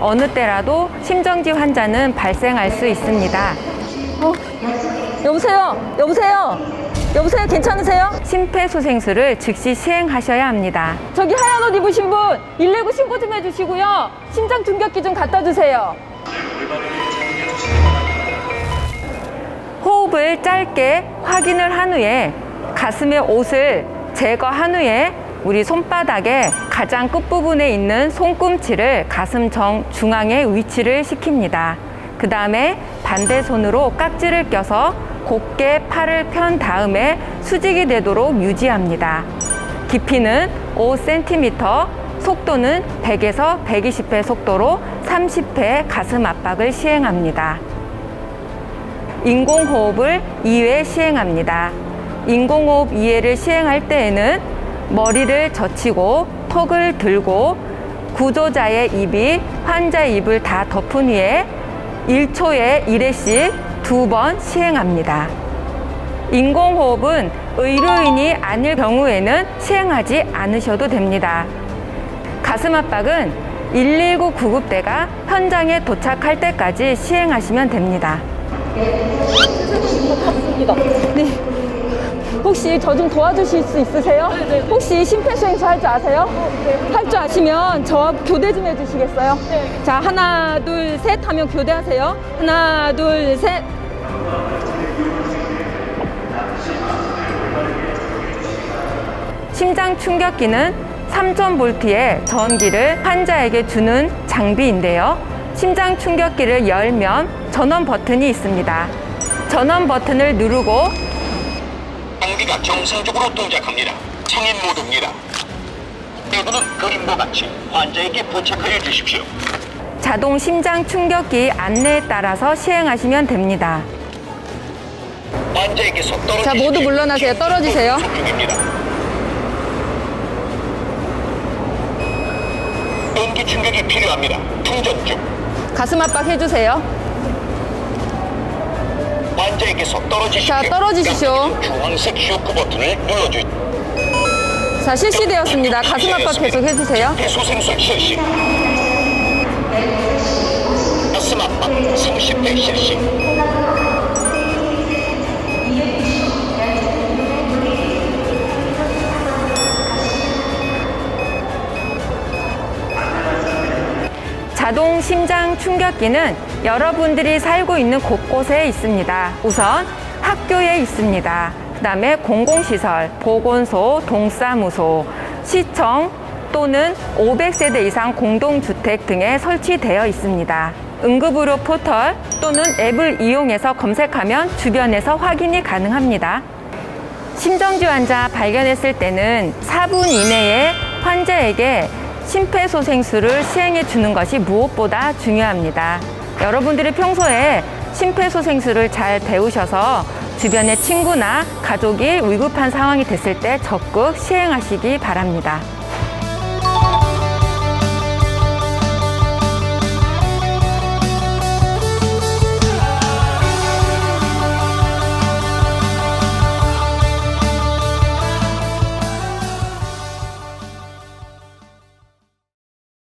어느 때라도 심정지 환자는 발생할 수 있습니다. 어, 여보세요? 여보세요? 여보세요? 괜찮으세요? 심폐소생술을 즉시 시행하셔야 합니다. 저기 하얀 옷 입으신 분, 119 신고 좀 해주시고요. 심장 충격기 좀 갖다 주세요. 호흡을 짧게 확인을 한 후에 가슴의 옷을 제거한 후에 우리 손바닥의 가장 끝부분에 있는 손꿈치를 가슴 정 중앙에 위치를 시킵니다. 그 다음에 반대 손으로 깍지를 껴서 곧게 팔을 편 다음에 수직이 되도록 유지합니다. 깊이는 5cm, 속도는 100에서 120회 속도로 30회 가슴 압박을 시행합니다. 인공호흡을 2회 시행합니다. 인공호흡 2회를 시행할 때에는 머리를 젖히고 턱을 들고 구조자의 입이 환자의 입을 다 덮은 후에 1초에 1회씩 두 번 시행합니다. 인공호흡은 의료인이 아닐 경우에는 시행하지 않으셔도 됩니다. 가슴 압박은 119 구급대가 현장에 도착할 때까지 시행하시면 됩니다. 네. 혹시 저 좀 도와주실 수 있으세요? 혹시 심폐소생술 할줄 아세요? 할줄 아시면 저 교대 좀 해주시겠어요? 자, 하나, 둘, 셋 하면 교대하세요. 하나, 둘, 셋. 심장 충격기는 3.0V의 전기를 환자에게 주는 장비인데요. 심장 충격기를 열면 전원 버튼이 있습니다. 전원 버튼을 누르고 장비가 정상적으로 동작합니다. 성인 모드입니다. 내부는 그림과 같이 환자에게 부착하여 주십시오. 자동 심장 충격기 안내에 따라서 시행하시면 됩니다. 환자에게서 떨어지십시오. 자, 모두 물러나세요. 떨어지세요. 충격이 필요합니다. 충전 중. 가슴 압박 해주세요. 환자에게서 떨어지십시오. 자, 떨어지시죠. 주황색 쇼크 버튼을 눌러주. 자, 실시되었습니다. 가슴 압박 계속 해주세요. 소생술 실시. 가슴 압박 30회 실시. 자동 심장 충격기는 여러분들이 살고 있는 곳곳에 있습니다. 우선 학교에 있습니다. 그 다음에 공공시설, 보건소, 동사무소, 시청 또는 500세대 이상 공동주택 등에 설치되어 있습니다. 응급의료 포털 또는 앱을 이용해서 검색하면 주변에서 확인이 가능합니다. 심정지 환자 발견했을 때는 4분 이내에 환자에게 심폐소생술을 시행해 주는 것이 무엇보다 중요합니다. 여러분들이 평소에 심폐소생술을 잘 배우셔서 주변의 친구나 가족이 위급한 상황이 됐을 때 적극 시행하시기 바랍니다.